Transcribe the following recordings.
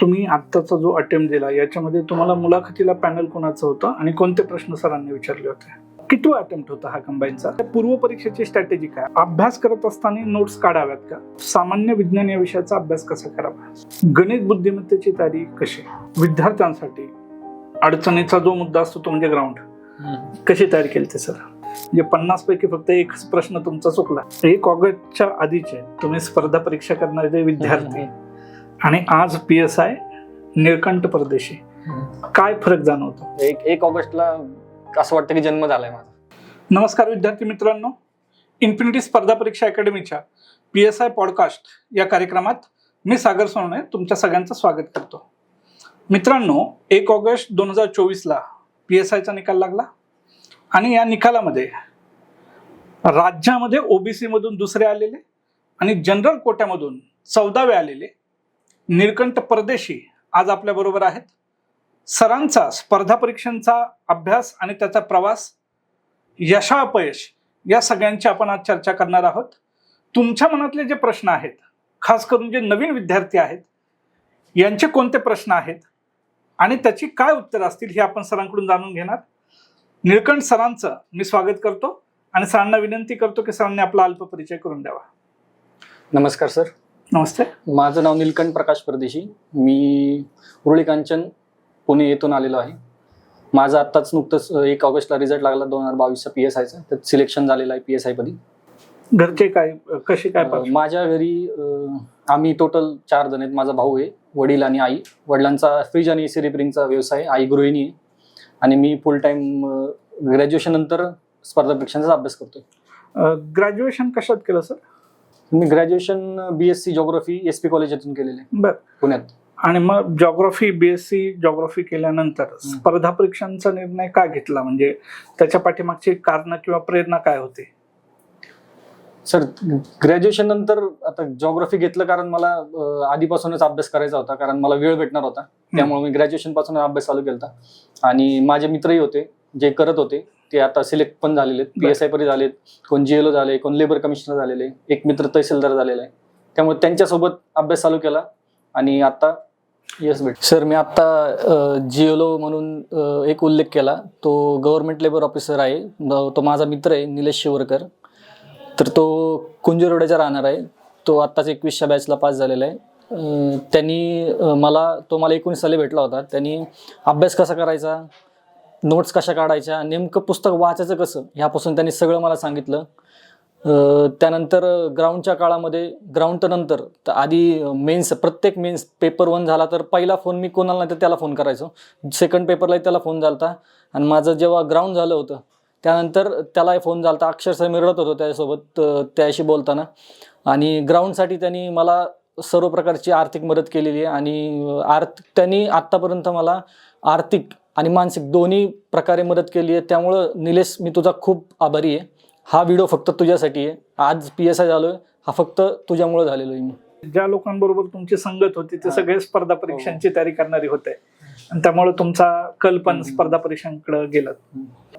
तुम्ही आत्ताचा जो अटेम्प्ट दिला याच्यामध्ये तुम्हाला मुलाखतीला पॅनल कोणाचं होतं आणि कोणते प्रश्न सरांनी विचारले होते? किती अटेम्प्ट होता हा कंबाईनचा पूर्व परीक्षेची स्ट्रॅटेजी काय? अभ्यास करत असताना नोट्स काढाव्यात का? सामान्य विज्ञान या विषयाचा अभ्यास कसा करावा? गणित बुद्धिमत्तेची तयारी कशी? विद्यार्थ्यांसाठी अडचणीचा जो मुद्दा असतो तो म्हणजे ग्राउंड कशी तयार केली ते सर? म्हणजे पन्नास पैकी फक्त एकच प्रश्न तुमचा चुकला. एक ऑगस्टच्या आधीचे तुम्ही स्पर्धा परीक्षा करणारे विद्यार्थी आणि आज पी एस आय निळकंठ परदेशी. काय फरक जाणवतो? एक एक ऑगस्टला असं वाटतं की जन्म झालाय माझा. नमस्कार विद्यार्थी मित्रांनो. इन्फिनिटी स्पर्धा परीक्षा अकॅडमीच्या पी एस आय पॉडकास्ट या कार्यक्रमात मी सागर सोनवणे तुमच्या सगळ्यांचं स्वागत करतो. मित्रांनो एक ऑगस्ट दोन हजार चोवीसला पी एस आयचा निकाल लागला. आणि या निकालामध्ये राज्यामध्ये ओबीसी मधून दुसरे आलेले आणि जनरल कोट्यामधून चौदावे आलेले निळकंठ परदेशी आज आपल्या बरोबर आहेत. सरांचा स्पर्धा परीक्षांचा अभ्यास आणि त्याचा प्रवास यशा अपयश या सगळ्यांची आपण आज चर्चा करणार आहोत. तुमच्या मनातले जे प्रश्न आहेत खास करून जे नवीन विद्यार्थी आहेत यांचे कोणते प्रश्न आहेत आणि त्याची काय उत्तर असतील हे आपण सरांकडून जाणून घेणार. निळकंठ सरांचं मी स्वागत करतो आणि सरांना विनंती करतो की सरांनी आपला अल्प परिचय करून द्यावा. नमस्कार सर. नमस्ते. माझं नाव निलकंठ प्रकाश परदेशी. मी उरळी कांचन पुणे येथून आलेलो आहे. माझं आत्ताच नुकतंच एक ऑगस्टला रिझल्ट लागला दोन हजार बावीसचा पी एस आयचा त्यात सिलेक्शन झालेलं आहे पी एस आयपदी घरचे काय कशी काय अं? माझ्या घरी अं, आम्ही टोटल चार जण आहेत. माझा भाऊ आहे वडील आणि आई. वडिलांचा फ्रीज आणि एसी रिपेरिंगचा व्यवसाय आहे. आई गृहिणी आहे. आणि मी फुल टाइम ग्रॅज्युएशन नंतर स्पर्धा परीक्षांचा अभ्यास करतोय. ग्रॅज्युएशन कशात केलं सर मी graduation B S C geography S P कॉलेजातून केलेलं. बर. पुण्यात. आणि मग जॉग्राफी बीएससी जॉग्राफी केल्यानंतर स्पर्धा परीक्षांचा निर्णय का घेतला? म्हणजे त्याच्या पाठीमागची कारण किंवा प्रेरणा काय होती? सर ग्रॅज्युएशन नंतर आता जॉग्राफी घेतलं कारण मला आधीपासूनच अभ्यास करायचा होता कारण मला वेळ भेटणार होता. त्यामुळे मी ग्रॅज्युएशनपासून अभ्यास चालू केला आणि माझे मित्रही होते जे करत होते ते आता सिलेक्ट पण झालेले आहेत. पी एस आय परी झालेत. कोण जीएलओ झाले कोण लेबर कमिशनर झालेले. एक मित्र तहसीलदार झालेला आहे. त्यामुळे त्यांच्यासोबत अभ्यास चालू केला आणि आता यस भेट सर मी आता जीएलओ म्हणून एक उल्लेख केला. तो गव्हर्नमेंट लेबर ऑफिसर आहे. तो माझा मित्र आहे निलेश शिवरकर. तर तो कुंजरवड्याचा राहणार आहे. तो आत्ताच एकवीसच्या बॅचला पास झालेला आहे. त्यांनी मला तो मला एकोणीस साली भेटला होता. त्यांनी अभ्यास कसा करायचा? नोट्स कशा काढायच्या नेमकं पुस्तक वाचायचं कसं ह्यापासून त्यांनी सगळं मला सांगितलं. त्यानंतर ग्राउंडच्या काळामध्ये ग्राउंड तर नंतर तर आधी मेन्स प्रत्येक मेन्स पेपर वन झाला तर पहिला फोन मी कोणाला नाही तर त्याला फोन करायचो. सेकंड पेपरलाही त्याला फोन झाला होता आणि माझं जेव्हा ग्राउंड झालं होतं त्यानंतर त्यालाही फोन झाला होता. अक्षरशः मी रडत होतो त्याच्यासोबत त्याशी बोलताना. आणि ग्राउंडसाठी त्यांनी मला सर्व प्रकारची आर्थिक मदत केलेली आहे. आणि आर्थ त्यांनी आत्तापर्यंत मला आर्थिक आणि मानसिक दोन्ही प्रकारे मदत केली आहे. त्यामुळं निलेश मी तुझा खूप आभारी आहे. हा व्हिडिओ फक्त तुझ्यासाठी आहे. आज पी एस आय झालो आहे हा फक्त तुझ्यामुळं झालेलो आहे मी. ज्या लोकांबरोबर तुमची संगत होती ते हा. सगळे स्पर्धा परीक्षांची तयारी करणारी होते. आणि त्यामुळे तुमचा कल पण. स्पर्धा परीक्षांकडे गेला.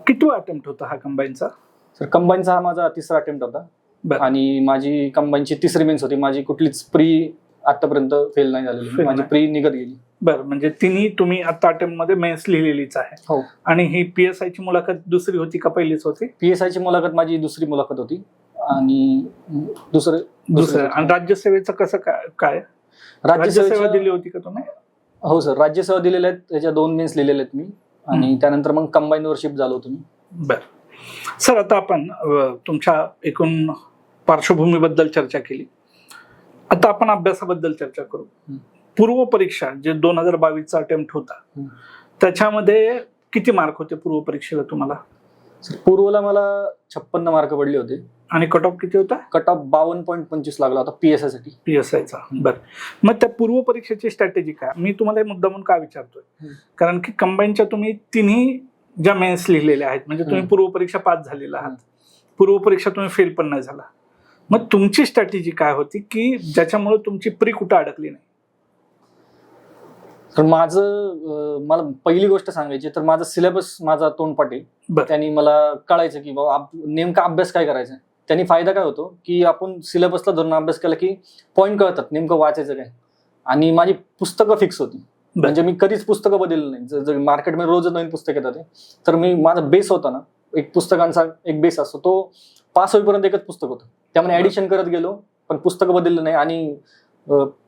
किती अटेम्प्ट होता हा कंबाईनचा तर कंबाईनचा हा माझा तिसरा अटेम्प्ट होता. आणि माझी कंबाईनची तिसरी मेन्स होती. माझी कुठलीच प्री आतापर्यंत फेल नाही झालेली. Fail माझी नाही. प्री निघत गेली. बरं म्हणजे तिन्ही तुम्ही आता अटेम्प्टमध्ये मेन्स लिहिलेलीच आहे. हो. आणि ही पी एस आय ची मुलाखत दुसरी होती का पहिलीच होती? पी एस आयची मुलाखत माझी दुसरी मुलाखत होती. आणि दुसरं दुसरं. आणि राज्यसेवेचं कसं काय काय? राज्यसेवा राज्यसेवा दिली होती का तुम्ही? हो सर राज्यसेवा दिलेल्या आहेत. त्याच्या दोन मेन्स लिहिलेल्या आहेत मी. आणि हम्म. त्यानंतर मग कंबाईन शिफ्ट झालो होतो मी. बर. सर आता आपण अ, तुमच्या एकूण पार्श्वभूमीबद्दल चर्चा केली. आता आपण अभ्यासाबद्दल चर्चा करू. पूर्व परीक्षा जे दोन हजार बावीसचा अटेम्प्ट होता. त्याच्यामध्ये किती मार्क होते पूर्व परीक्षेला तुम्हाला? पूर्वला मला छप्पन्न मार्क पडले होते. आणि कट ऑफ किती होता? कट ऑफ बावन्न पॉईंट पंचवीस लागला होता पी एस आयसाठी. पी एस आयचा बर. मग त्या पूर्व परीक्षेची स्ट्रॅटेजी काय? मी तुम्हाला मुद्दा म्हणून का विचारतोय. कारण की कंबाईनच्या तुम्ही तिन्ही ज्या मेन्स लिहिलेल्या आहेत म्हणजे तुम्ही. पूर्व परीक्षा पास झालेला आहात. पूर्व परीक्षा तुम्ही फेल पण नाही झाला. मग तुमची स्ट्रॅटेजी काय होती की ज्याच्यामुळे तुमची प्री कुठं अडकली नाही? तर माझं मला पहिली गोष्ट सांगायची तर माझा सिलेबस माझा बरं. त्यांनी मला कळायचं की बाबा नेमका अभ्यास काय करायचा. त्यांनी फायदा काय होतो? की आपण सिलेबसला धरून अभ्यास केला की पॉईंट कळतात नेमकं वाचायचं काय? आणि माझी पुस्तकं फिक्स होती. म्हणजे मी कधीच पुस्तकं बदललं नाही. जर- जर मार्केटमध्ये रोज नवीन पुस्तक येतात तर मी माझा बेस होता ना एक पुस्तकांचा एक बेस असतो. तो पास होईपर्यंत एकच पुस्तक होतं. त्यामुळे. ऍडिशन करत गेलो पण पुस्तकं बदललं नाही. आणि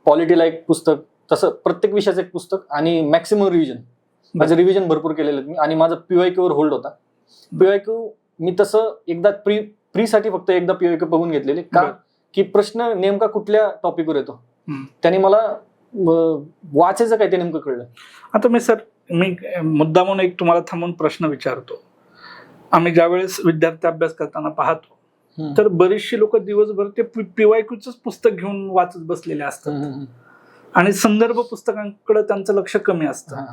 पॉलिटीला एक पुस्तक तसं प्रत्येक विषयाचं एक पुस्तक आणि मॅक्सिमम रिव्हिजन माझं रिव्हिजन भरपूर केलेलं मी. आणि माझं पीवायक्यू वर होल्ड होता. पीवायक्यू मी तसं एकदा प्री प्रीसाठी फक्त एकदा पीवायक्यू बघून घेतलेले. का. की प्रश्न नेमका कुठल्या टॉपिकवर येतो. त्याने मला वाचायचं काय ते नेमकं कळलं. आता मी सर मी मुद्दा म्हणून एक तुम्हाला थांबून प्रश्न विचारतो. आम्ही ज्यावेळेस विद्यार्थी अभ्यास करताना पाहतो तर बरीचशी लोक दिवसभर ते पीवायक्यूच पुस्तक घेऊन वाचत बसलेले असतात. आणि संदर्भ पुस्तकांकडे त्यांचं लक्ष कमी असतं.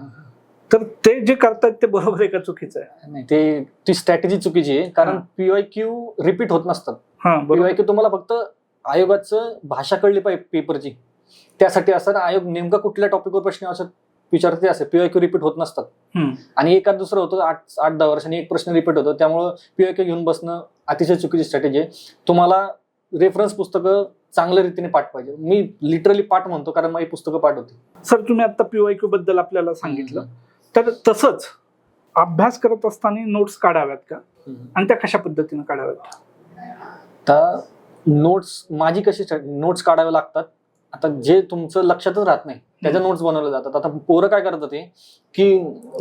तर ते जे करतात ते बरोबर आहे का चुकीचं आहे? नाही ते ती स्ट्रॅटेजी चुकीची आहे. कारण हा. पीवायक्यू रिपीट होत नसतात. बरोबर. पीवायक्यू तुम्हाला फक्त आयोगाचं भाषा कळली पाहिजे पेपरची त्यासाठी असतात आयोग नेमका कुठल्या टॉपिकवर प्रश्न असत विचारते असे पीवायक्यू रिपीट होत नसतात. आणि एकाच दुसरं होतं आठ आठ दहा वर्षांनी एक प्रश्न रिपीट होतो. त्यामुळं पीवायक्यू घेऊन बसणं अतिशय चुकीची स्ट्रॅटेजी आहे. तुम्हाला रेफरन्स पुस्तकं चांगल्या रीतीने पाठ पाहिजे. मी लिटरली पाठ म्हणतो कारण माझी पुस्तकं पाठ होती सर तुम्ही आता पीवायक्यू बद्दल आपल्याला सांगितलं. तर तसंच अभ्यास करत असताना नोट्स काढाव्यात का. आणि त्या कशा पद्धतीने काढाव्यात? आता नोट्स माझी कशी नोट्स काढावे लागतात? आता जे तुमचं लक्षातच राहत नाही त्याच्या नोट्स बनवले जातात. आता पोरं काय करतात ते की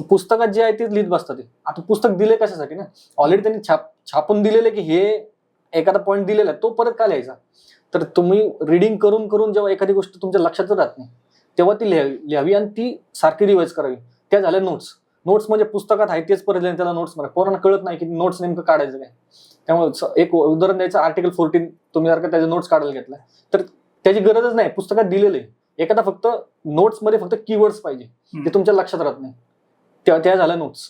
पुस्तकात जे आहे ते लिहित बसतात ते. आता पुस्तक दिले कशासाठी ना? ऑलरेडी त्यांनी छाप छापून दिलेलं आहे की हे एखादा पॉईंट दिलेला आहे तो परत का लिहायचा? तर तुम्ही रिडिंग करून करून जेव्हा एखादी गोष्ट तुमच्या लक्षातच राहत नाही तेव्हा ती लिहावी लिहावी आणि ती सारखी रिवाईज करावी. त्या झाल्या नोट्स नोट्स म्हणजे पुस्तकात आहे तेच परत त्याला नोट्स म्हणा पोरांना कळत नाही की नोट्स नेमकं काढायचं काय. त्यामुळे एक उदाहरण द्यायचं आर्टिकल फोर्टीन तुम्ही जर का त्याचे नोट्स काढायला घेतला तर त्याची गरजच नाही पुस्तकात दिलेलं आहे. एखादा फक्त नोट्समध्ये फक्त कीवर्ड्स पाहिजे. ते तुमच्या लक्षात राहत नाही. त्या त्या झाल्या नोट्स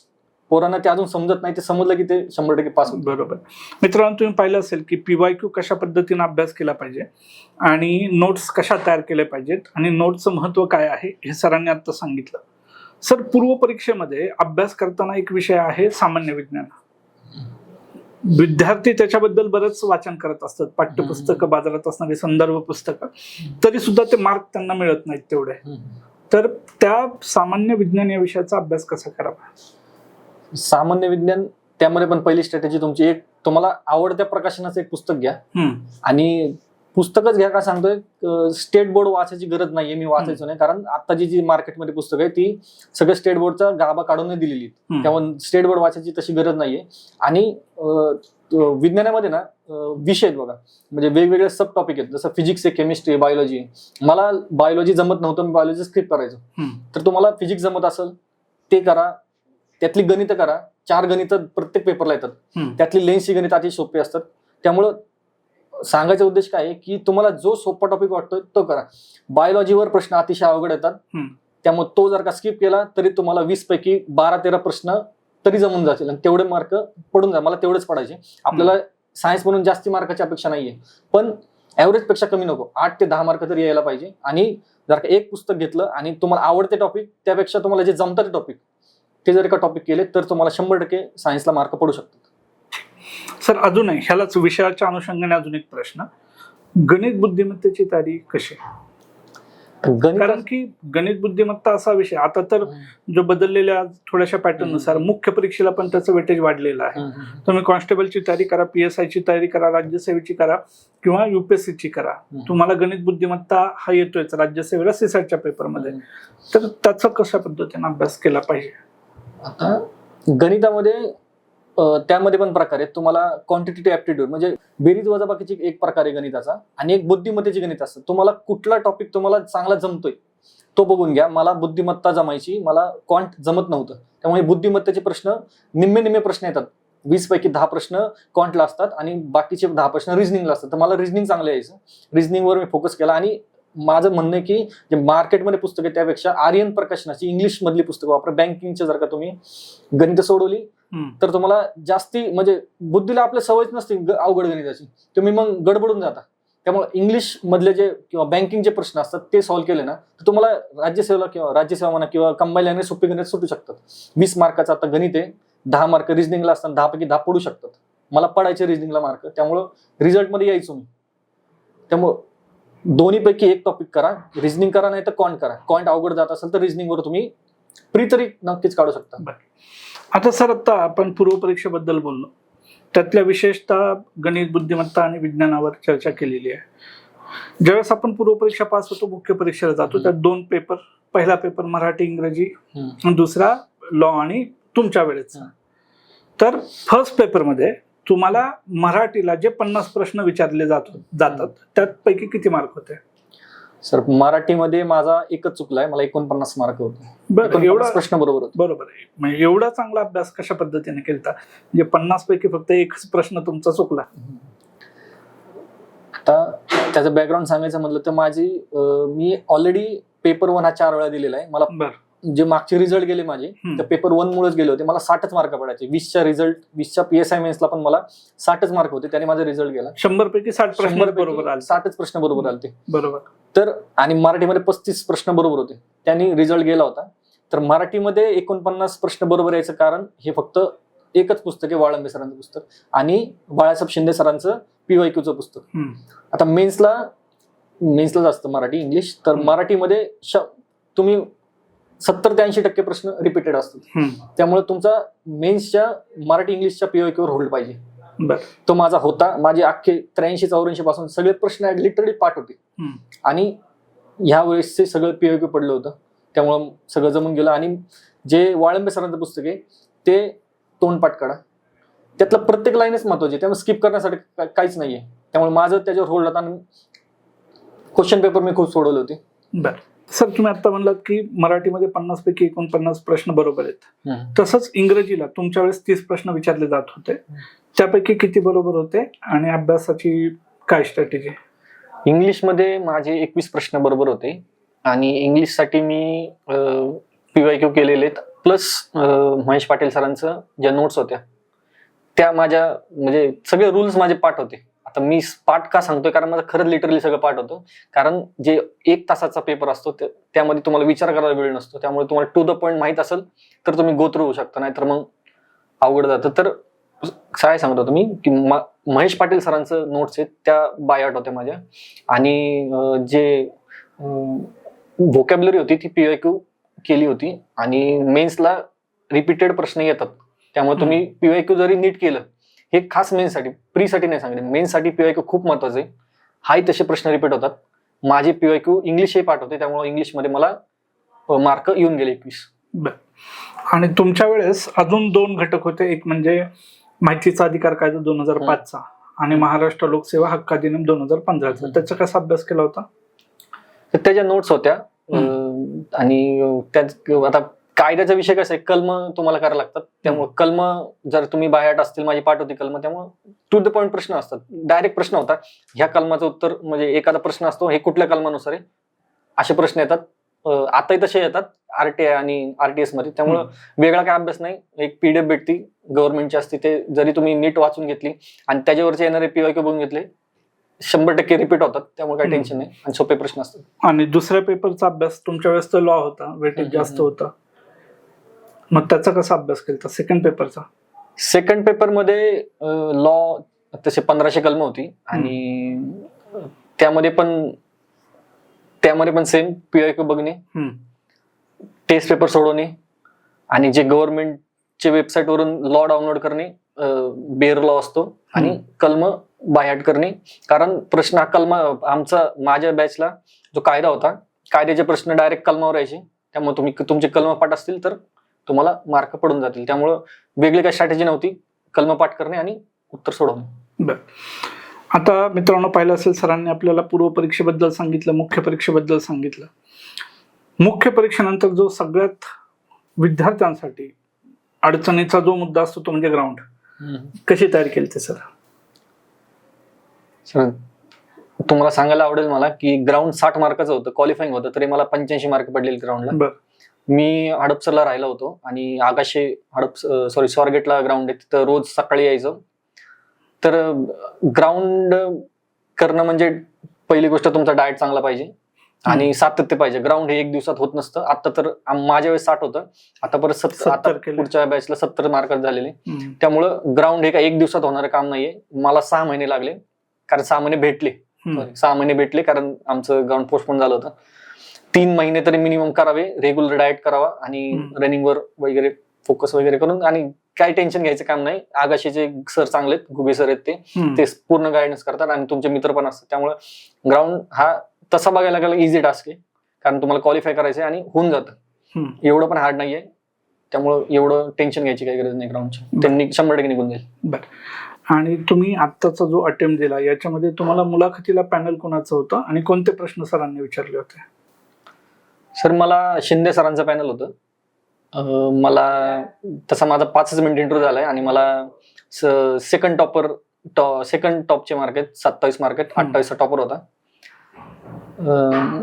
पोरांना ते अजून समजत नाही ते समजलं की ते शंभर टक्के पास बरोबर. मित्रांनो तुम्ही पाहिलं असेल की पीवायक्यू कशा पद्धतीने अभ्यास केला पाहिजे आणि नोट्स कशा तयार केल्या पाहिजेत आणि नोट्सचं महत्त्व काय आहे हे सरांनी आता सांगितलं. सर पूर्व परीक्षेमध्ये अभ्यास करताना एक विषय आहे सामान्य विज्ञान. विद्यार्थी त्याच्याबद्दल बरंच वाचन करत असतात. पाठ्यपुस्तकं बाजारात असणारी संदर्भ पुस्तकं. तरी सुद्धा ते मार्क त्यांना मिळत नाहीत तेवढे. तर त्या सामान्य विज्ञान या विषयाचा अभ्यास कसा करावा? सामान्य विज्ञान त्यामध्ये पण पहिली स्ट्रॅटेजी तुमची एक तुम्हाला आवडत्या प्रकाशनाचं एक पुस्तक घ्या. आणि पुस्तकच घ्या का सांगतोय? स्टेट बोर्ड वाचायची गरज नाहीये मी वाचायचो नाही. कारण आताची जी मार्केटमध्ये पुस्तकं आहे ती सगळं स्टेट बोर्डचा गाभा काढून दिलेली. त्यामुळे स्टेट बोर्ड वाचायची तशी गरज नाहीये. आणि विज्ञानामध्ये ना विषय आहेत बघा. म्हणजे वेगवेगळे सब टॉपिक आहेत. जसं फिजिक्स आहे केमिस्ट्री आहे बायोलॉजी आहे. मला बायोलॉजी जमत नव्हतं मी बायोलॉजी स्किप करायचो. तर तुम्हाला फिजिक्स जमत असेल ते करा. त्यातली गणितं करा. चार गणितं प्रत्येक पेपरला येतात. त्यातली लेन्सची गणित अतिशय सोपी असतात. त्यामुळं सांगायचा उद्देश काय आहे की तुम्हाला जो सोपा टॉपिक वाटतो तो करा. बायोलॉजीवर प्रश्न अतिशय अवघड येतात. त्यामुळे तो जर का स्किप केला तरी तुम्हाला वीस पैकी बारा तेरा प्रश्न तरी जमून जातील आणि तेवढे मार्क पडून जा. मला तेवढेच पडायचे. आपल्याला सायन्स म्हणून जास्ती मार्काची अपेक्षा नाहीये. पण ऍव्हरेजपेक्षा कमी नको. आठ ते दहा मार्क तरी यायला पाहिजे. आणि जर का एक पुस्तक घेतलं आणि तुम्हाला आवडते टॉपिक त्यापेक्षा तुम्हाला जे जमतात टॉपिक ते जर का टॉपिक केले तर तुम्हाला शंभर टक्के सायन्सला मार्क पडू शकतात. सर अजून आहे ह्यालाच विषयाच्या अनुषंगाने अजून एक प्रश्न. गणित बुद्धिमत्तेची तयारी कशी कारण की गणित बुद्धिमत्ता असा विषय आता तर जो बदललेल्या थोड्याशा पॅटर्ननुसार मुख्य परीक्षेला पण त्याचं वेटेज वाढलेलं आहे. तुम्ही कॉन्स्टेबलची तयारी करा पी एस आयची तयारी करा राज्यसेवेची करा किंवा युपीएससीची करा. तुम्हाला गणित बुद्धिमत्ता हा येतोयच राज्यसेवेला सीसॅटच्या पेपरमध्ये तर त्याचा कशा पद्धतीने अभ्यास केला पाहिजे? आता गणितामध्ये त्यामध्ये पण प्रकार आहेत. तुम्हाला क्वांटिटेटिव्ह ऍप्टिट्यूड म्हणजे बेरीज वजाबाकीची एक प्रकार आहे गणिताचा आणि एक बुद्धिमत्तेची गणित असतं. तुम्हाला कुठला टॉपिक तुम्हाला चांगला जमतोय तो बघून घ्या. मला बुद्धिमत्ता जमायची मला क्वांट जमत नव्हतं. त्यामुळे बुद्धिमत्तेचे प्रश्न निम्मे निम्मे प्रश्न येतात. वीस पैकी दहा प्रश्न क्वांटला असतात आणि बाकीचे दहा प्रश्न रिझनिंगला असतात. तर मला रिझनिंग चांगलं यायचं. रिझनिंगवर मी फोकस केला आणि माझं म्हणणं आहे की जे मार्केटमध्ये पुस्तकं आहे त्यापेक्षा आर्यन प्रकाशनाची इंग्लिशमधली पुस्तकं वापरा. बँकिंगच्या जर का तुम्ही गणित सोडवली तर तुम्हाला जास्ती म्हणजे बुद्धीला आपल्या सवयच नसते अवघड गणिताची. तुम्ही मग गडबडून जाता. त्यामुळे इंग्लिश मधले जे किंवा बँकिंगचे प्रश्न असतात ते सॉल्व्ह केले ना तर तुम्हाला राज्यसेवेला किंवा राज्यसेवा म्हणा किंवा कंबाईल आणि सोपी गणित सुटू शकतात. वीस मार्काचं आता गणित आहे. दहा मार्क रिजनिंगला असतात दहा पैकी दहा पडू शकतात. मला पडायचे रिजनिंगला मार्क त्यामुळं रिझल्टमध्ये यायचो मी. त्यामुळं दोन्हीपैकी एक टॉपिक करा रिझनिंग करा नाही तर कॉन्ट करा. कॉन्ट अवघड जात असेल तर reasoning वर तुम्ही प्री तरी नक्कीच काढू शकता. आता सर आता आपण पूर्व परीक्षेबद्दल बोललो. त्यातल्या विशेषतः गणित बुद्धिमत्ता आणि विज्ञानावर चर्चा केलेली आहे. ज्यावेळेस आपण पूर्व परीक्षा पास होतो मुख्य परीक्षेला जातो त्यात दोन पेपर. पहिला पेपर मराठी इंग्रजी दुसरा लॉ आणि तुमच्या वेळेचा. तर फर्स्ट पेपरमध्ये तुम्हाला मराठीला जे पन्नास प्रश्न विचारले जात जातात त्यापैकी किती मार्क होते? सर मराठीमध्ये माझा एकच चुकलाय मला एकोणपन्नास मार्क होते. एवढा प्रश्न बरोबर बरोबर आहे. म्हणजे एवढा चांगला अभ्यास कशा पद्धतीने केलता? म्हणजे पन्नास पैकी फक्त एकच प्रश्न तुमचा चुकला. आता त्याचं बॅकग्राऊंड सांगायचं म्हटलं तर माझी मी ऑलरेडी पेपर वन हा चार वेळा दिलेला आहे. मला बर. जे मागचे रिझल्ट गेले माझे. तर पेपर वन मुळेच गेले होते. मला साठच मार्क पडायचे. वीसच्या रिझल्ट वीसच्या पी एस आय मेन्सला पण मला साठच मार्क होते. त्याने माझा रिझल्ट गेला. शंभर पैकी साठ प्रश्न बरोबर आले साठच प्रश्न बरोबर आले बरोबर. तर आणि मराठीमध्ये पस्तीस प्रश्न बरोबर होते. त्यांनी रिझल्ट गेला होता. तर मराठीमध्ये एकोणपन्नास प्रश्न बरोबर यायचं कारण हे फक्त एकच पुस्तक आहे वाळंबे सरांचं पुस्तक. आणि बाळासाहेब शिंदे सरांचं पीवायक्यूचं पुस्तक. आता मेन्सला मेन्सला जास्त मराठी इंग्लिश. तर. मराठीमध्ये तुम्ही सत्तर ते ऐंशी टक्के प्रश्न रिपीटेड असतात. त्यामुळे तुमचा मेन्सच्या मराठी इंग्लिशच्या पीवायक्यूवर होल्ड पाहिजे. तो माझा होता. माझे अख्खे त्र्याऐंशी चौऱ्याऐंशी पासून सगळे प्रश्न लिटरली पाठ होते. आणि ह्या वेळेसचे सगळं पीओक्यू पडलं होतं. त्यामुळं सगळं जमून गेलं. आणि जे वाळंबे सरांचं पुस्तक आहे ते तोंडपाठ काढा. त्यातलं प्रत्येक लाईनच महत्वाची. त्यामुळे स्किप करण्यासाठी काहीच नाहीये. त्यामुळे माझं त्याच्यावर होल्ड होता आणि क्वेश्चन पेपर मी खूप सोडवले होते. बर. सर तुम्ही आता म्हणलात की मराठीमध्ये पन्नास पैकी एकोणपन्नास प्रश्न बरोबर आहेत. तसंच इंग्रजीला तुमच्या वेळेस तीस प्रश्न विचारले जात होते. त्यापैकी किती बरोबर होते आणि अभ्यासाची काय स्ट्रॅटेजी इंग्लिशमध्ये माझे एकवीस प्रश्न बरोबर होते आणि इंग्लिशसाठी मी पीवाय क्यू केलेले प्लस महेश पाटील सरांचं ज्या नोट्स होत्या त्या माझ्या म्हणजे सगळे रूल्स माझे पाठ होते. आता मी पाठ का सांगतोय? कारण माझं खरंच लिटरली सगळं पाठ होतं. कारण जे एक तासाचा पेपर असतो त्यामध्ये तुम्हाला विचार करायला वेळ नसतो. त्यामुळे तुम्हाला टू द पॉईंट माहीत असेल तर तुम्ही गो थ्रू होऊ शकता. नाहीतर मग अवघड जातं. तर काय सांगत होतो मी की म- महेश पाटील सरांचं नोट्स आहेत त्या बायआउट होत्या माझ्या. आणि जे व्होकॅब्लरी होती ती पीवायक्यू केली होती. आणि मेन्सला रिपीटेड प्रश्न येतात. त्यामुळे तुम्ही पीवायक्यू जरी नीट केलं हे खास मेन्ससाठी प्रीसाठी नाही सांगितलं मेन्ससाठी पीवायक्यू खूप महत्वाचं आहे. हाही तसे प्रश्न रिपीट होतात. माझे पीवायक्यू इंग्लिशही पाठ होते त्यामुळे इंग्लिशमध्ये मला मार्क येऊन गेले एकवीस. आणि तुमच्या वेळेस अजून दोन घटक होते. एक म्हणजे माहितीचा अधिकार कायदा दोन हजार. पाचचा आणि महाराष्ट्र लोकसेवा हक्क अधिनियम दोन हजार पंधराचा. त्याचा कसा अभ्यास केला होता? त्याच्या नोट्स होत्या. आणि अं, त्यात आता कायद्याचा विषय कसा आहे? कलम तुम्हाला करायला लागतात. त्यामुळे कलम जर तुम्ही बायाट असतील माझी पाठ होती कलम त्यामुळे टू द पॉईंट प्रश्न असतात. डायरेक्ट प्रश्न होता. ह्या कलमाचं उत्तर म्हणजे एखादा प्रश्न असतो हे कुठल्या कलमानुसार आहे? असे प्रश्न येतात. आताही तसे येतात आरटीआय आणि आरटीएसमध्ये. त्यामुळं वेगळा काय अभ्यास नाही. एक पीडीएफ भेटती गव्हर्नमेंटची असते ते जरी तुम्ही नीट वाचून घेतली आणि त्याच्यावरचे येणारे पीवायक्यू बघून घेतले शंभर टक्के रिपीट होतात. त्यामुळे काही. टेन्शन नाही आणि सोपे प्रश्न असतात. आणि दुसऱ्या पेपरचा अभ्यास तुमच्या वेळेस तर लॉ होता वेटेज जास्त. होता. मग त्याचा कसा अभ्यास केला सेकंड पेपरचा सेकंड पेपरमध्ये लॉ तसे पंधराशे कलम होती आणि त्यामध्ये पण त्यामध्ये पण सेम पीआयक्यू बघणे. टेस्ट पेपर सोडवणे आणि जे गव्हर्नमेंटचे वेबसाईट वरून लॉ डाउनलोड करणे बेअर लॉ असतो आणि. कलम बायहाट करणे. कारण प्रश्न हा कलम आमचा माझ्या बॅचला जो कायदा होता कायद्याचे प्रश्न डायरेक्ट कलमावर यायचे. त्यामुळे तुम्ही तुमचे कलम पाठ असतील तर तुम्हाला मार्क पडून जातील. त्यामुळं वेगळी काही स्ट्रॅटेजी नव्हती. कलम पाठ करणे आणि उत्तर सोडवणे. आता मित्रांनो पाहिलं असेल सरांनी आपल्याला पूर्व परीक्षेबद्दल सांगितलं मुख्य परीक्षेबद्दल सांगितलं. मुख्य परीक्षेनंतर जो सगळ्यात विद्यार्थ्यांसाठी अडचणीचा जो मुद्दा असतो तो म्हणजे ग्राउंड कशी तयारी केली ते सर? सर तुम्हाला सांगायला आवडेल मला की ग्राउंड साठ मार्काचं होतं क्वालिफाईंग होतं तरी मला पंच्याऐंशी मार्क पडलेले ग्राउंडला बर. मी हडपसरला राहिलो होतो आणि आगाशे हडप सॉरी स्वारगेटला ग्राउंड आहे. तिथं रोज सकाळी यायचं. तर ग्राउंड करणं म्हणजे पहिली गोष्ट तुमचा डाएट चांगला पाहिजे आणि सातत्य पाहिजे. ग्राउंड हे एक दिवसात होत नसतं. आता तर माझ्या वेळेस साठ होतं. आता परत सत्तर 70 आता. पुढच्या बॅचला सत्तर मार्क झालेले. त्यामुळं ग्राउंड हे काय एक दिवसात होणारं काम नाहीये. मला सहा महिने लागले. कारण सहा महिने भेटले. सहा महिने भेटले कारण आमचं ग्राउंड पोस्टपोन झालं होतं. तीन महिने तरी मिनिमम करावे रेग्युलर डाएट करावा आणि. रनिंगवर वगैरे फोकस वगैरे करून आणि काही टेन्शन घ्यायचं काम नाही. आगाशीचे सर चांगले गुबे सर आहेत ते पूर्ण गायडन्स करतात आणि तुमचे मित्र पण असतात. त्यामुळे ग्राउंड हा तसा बघायला गेला इझी टास्क आहे. कारण तुम्हाला क्वालिफाय करायचं आहे आणि होऊन जातं. एवढं पण हार्ड नाहीये. त्यामुळं एवढं टेन्शन घ्यायची काही गरज नाही ग्राउंडची त्यांनी शंभर टक्के निघून जाईल. आणि तुम्ही आत्ताचा जो अटेम्प्ट दिला याच्यामध्ये तुम्हाला मुलाखतीला पॅनल कोणाचं होतं आणि कोणते प्रश्न सरांनी विचारले होते? सर मला शिंदे सरांचं पॅनल होतं अं, मला तसा माझा पाचच मिनिट इंटरव्ह्यू झालाय आणि मला सेकंड टॉपर टॉ सेकंड टॉपचे मार्क आहेत सत्तावीस मार्क आहेत हम्म. अठ्ठावीसचा टॉपर होता अं,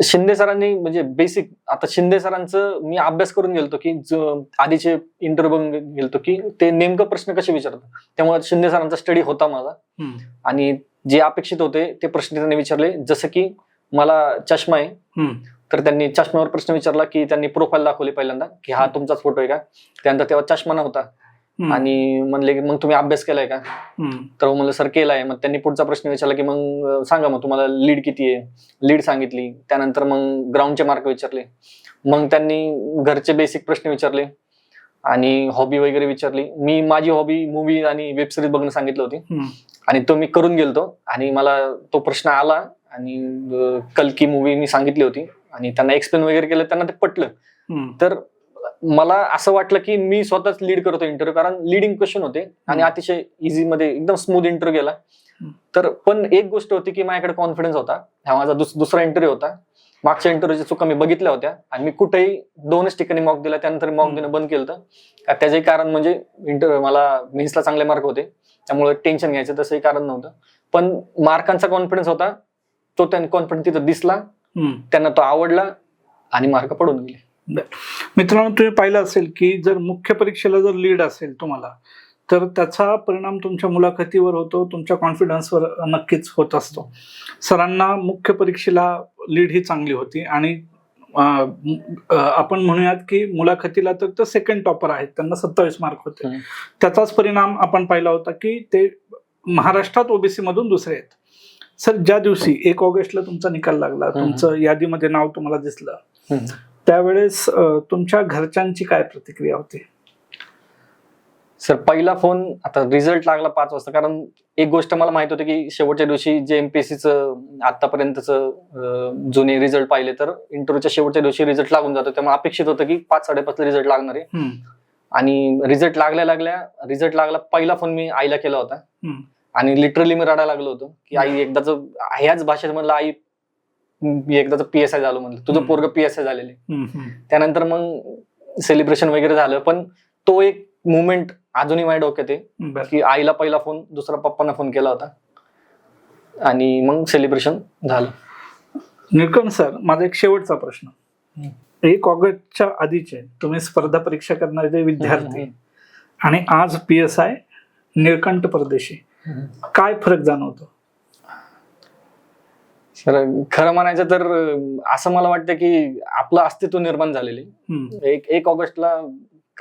शिंदे सरांनी म्हणजे बेसिक आता शिंदे सरांचं मी अभ्यास करून गेलतो की जो आधीचे इंटरव्ह्यू बघून गेलतो की ते नेमकं प्रश्न कसे विचारतात त्यामुळे शिंदे सरांचा स्टडी होता माझा हम्म. आणि जे अपेक्षित होते ते प्रश्न त्यांनी विचारले जसं की मला चष्मा आहे हम्म. तर त्यांनी चष्म्यावर प्रश्न विचारला की त्यांनी प्रोफाईल दाखवली पहिल्यांदा की हा तुमचाच फोटो आहे का? त्यानंतर तेव्हा चष्मा नव्हता. आणि म्हणले की मग तुम्ही अभ्यास केलाय का. तर म्हणलं सर केलाय. मग त्यांनी पुढचा प्रश्न विचारला की मग सांगा मग तुम्हाला लीड किती आहे? लीड सांगितली. त्यानंतर मग ग्राउंडचे मार्क विचारले. मग त्यांनी घरचे बेसिक प्रश्न विचारले आणि हॉबी वगैरे विचारली. मी माझी हॉबी मूवी आणि वेब सिरीज बघणं सांगितलं होती. आणि तो मी करून गेलतो आणि मला तो प्रश्न आला आणि कल्की मूवी मी सांगितली होती. आणि त्यांना एक्सप्लेन वगैरे केलं त्यांना ते पटलं. तर मला असं वाटलं की मी स्वतःच लीड करतो इंटरव्ह्यू कारण लिडिंग क्वेश्चन होते आणि. अतिशय इझी मध्ये एकदम स्मूथ इंटरव्ह्यू गेला. तर पण एक गोष्ट होती की माझ्याकडे कॉन्फिडन्स होता हा माझा दुस- दुसरा इंटरव्ह्यू होता मागच्या इंटरव्ह्यूच्या चुका मी बघितल्या होत्या आणि मी कुठेही दोनच ठिकाणी मॉक दिला त्यानंतर मॉक. देणं बंद केलं. का त्याचंही कारण म्हणजे इंटरव्ह्यू मला मेन्सला चांगले मार्क होते त्यामुळे टेन्शन घ्यायचं तसंही कारण नव्हतं पण मार्कांचा कॉन्फिडन्स होता तो त्यांनी कॉन्फिडन्स तिथं दिसला. त्यांना तो आवडला आणि मार्क पडून गेले. मित्रांनो तुम्ही पाहिलं असेल की जर मुख्य परीक्षेला जर लीड असेल तुम्हाला तर त्याचा परिणाम तुमच्या मुलाखतीवर होतो तुमच्या कॉन्फिडन्सवर नक्कीच होत असतो. सरांना मुख्य परीक्षेला लीड ही चांगली होती आणि आपण म्हणूयात की मुलाखतीला तर ते सेकंड टॉपर आहेत त्यांना सत्तावीस मार्क होते. त्याचाच परिणाम आपण पाहिला होता की ते महाराष्ट्रात ओबीसी मधून दुसरे आहेत. सर ज्या दिवशी एक ऑगस्टला तुमचा निकाल लागला. तुमचं यादीमध्ये नाव तुम्हाला दिसलं. त्यावेळेस तुमच्या घरच्यांची काय प्रतिक्रिया होती? सर पहिला फोन आता रिझल्ट लागला पाच वाजता कारण एक गोष्ट मला माहीत होती की शेवटच्या दिवशी जे एमपीएससीचं आतापर्यंतचं जुने रिझल्ट पाहिले तर इंटरव्ह्यूच्या शेवटच्या दिवशी रिझल्ट लागून जातो. त्यामुळे अपेक्षित होतं की पाच साडेपाचला रिझल्ट लागणार आहे. आणि रिझल्ट लागल्या लागल्या रिझल्ट लागला पहिला फोन मी आईला केला होता. आणि लिटरली मी रडायला लागलो होतो की आई एकदाच ह्याच भाषेत म्हणलं आई एकदाच पी एस आय झालो म्हणलं. तुझं. पोरग पी एस आय झालेले. त्यानंतर मग सेलिब्रेशन वगैरे झालं पण तो एक मुवमेंट अजूनही माझ्या डोक्यात आहे. की आईला पहिला फोन दुसरा पप्पांना फोन केला होता. आणि मग सेलिब्रेशन झालं. निळकंठ सर माझा एक शेवटचा प्रश्न. एक ऑगस्टच्या आधीचे तुम्ही स्पर्धा परीक्षा करणारे विद्यार्थी आणि आज पी एस आय निळकंठ परदेशी. काय फरक जाणवतो? तर खरं म्हणायचं तर असं मला वाटतं की आपलं अस्तित्व निर्माण झालेले. एक एक ऑगस्टला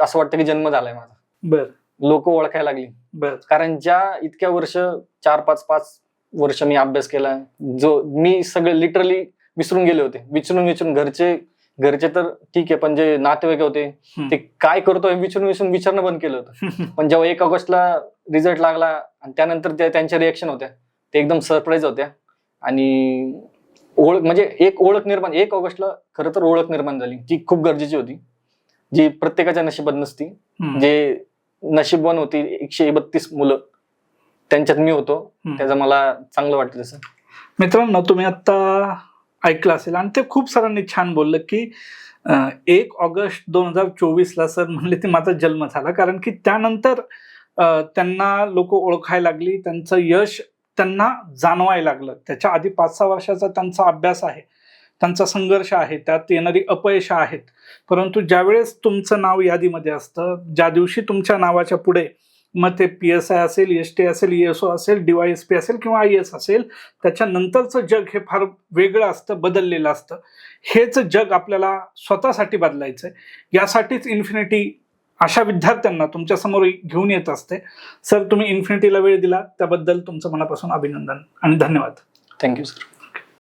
असं वाटतं की जन्म झालाय माझा. बर. लोक ओळखायला लागली. बर. कारण ज्या इतक्या वर्ष चार पाच पाच वर्ष मी अभ्यास केला जो मी सगळे लिटरली विसरून गेले होते. विचारून विचारून घरचे घरचे तर ठीक आहे पण जे नातेवाईक होते. ते काय करतो हे विचारून विचारून विचारणं बंद केलं होतं. पण जेव्हा एक ऑगस्टला रिझल्ट लागला आणि त्यानंतर त्या त्यांच्या रिएक्शन होत्या ते एकदम सरप्राईज होत्या. आणि ओळख म्हणजे एक ओळख निर्माण एक ऑगस्टला खरं तर ओळख निर्माण झाली जी खूप गरजेची होती जी प्रत्येकाच्या नशिबात नसती. जे नशीबवान होती एकशे बत्तीस मुलं त्यांच्यात मी होतो. त्याचं मला चांगलं वाटतं तसं मित्रांनो तुम्ही आता ऐकलं असेल. आणि ते खूप सरांनी छान बोललं की एक ऑगस्ट दोन हजार चोवीसला सर म्हणले ते माझा जन्म झाला. कारण की त्यानंतर त्यांना लोक ओळखायला लागली त्यांचं यश त्यांना जाणवायला लागलं. त्याच्या आधी पाच सहा वर्षाचा त्यांचा अभ्यास आहे त्यांचा संघर्ष आहे त्यात येणारी अपयश आहेत. परंतु ज्यावेळेस तुमचं नाव यादीमध्ये असतं ज्या दिवशी तुमच्या नावाच्या पुढे मग ते पी एस आय असेल एस टी असेल ई एस ओ असेल डीवाय एस पी असेल किंवा आय एस असेल त्याच्यानंतरचं जग हे फार वेगळं असतं बदललेलं असतं. हेच जग आपल्याला स्वतःसाठी बदलायचं आहे यासाठीच इन्फिनिटी अशा विद्यार्थ्यांना तुमच्यासमोर घेऊन येत असते. सर तुम्ही इन्फिनिटीला वेळ दिला. त्याबद्दल तुमचं मनापासून अभिनंदन आणि धन्यवाद. Thank you sir